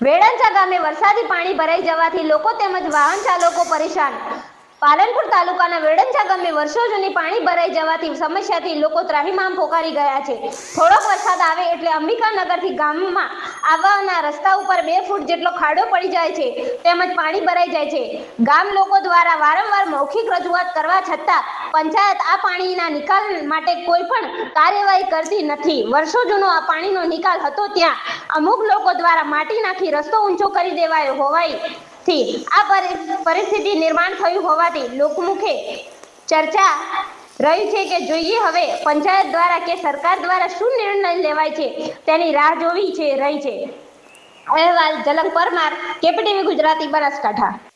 વેડંચા ગામે વરસાદી પાણી ભરાઈ જવાથી લોકો તેમજ વાહન ચાલકો પરેશાન. પાલનપુર તાલુકાના વેડંચા ગામે વર્ષો જૂની પાણી ભરાઈ જવાથી સમસ્યાથી લોકો ત્રાહીમામ પોકારી ગયા છે. થોડોક વરસાદ આવે એટલે અંબિકાનગરથી ગામમાં આવવાના રસ્તા ઉપર બે ફૂટ જેટલો ખાડો પડી જાય છે, તેમજ પાણી ભરાઈ જાય છે. ગામ લોકો દ્વારા વારંવાર મૌખિક રજૂઆત કરવા છતાં પંચાયત આ પાણીના નિકાલ માટે કોઈ પણ કાર્યવાહી કરતી નથી. વર્ષો જૂનો આ પાણીનો નિકાલ હતો ત્યાં અમુક લોકો દ્વારા માટી નાખી રસ્તો ઊંચો કરી દેવાયો હોવાથી આ પરી- પરિસ્થિતિ નિર્માણ થયું હોવાથી લોકમુખે ચર્ચા રહી છે કે જોઈએ હવે પંચાયત દ્વારા કે સરકાર દ્વારા શું નિર્ણય લેવાય છે, તેની રાહ જોવી છે, રહી છે. અહેવાલ, જલંગ પરમાર કેપીટીવી ગુજરાતી, બનાસકાંઠા.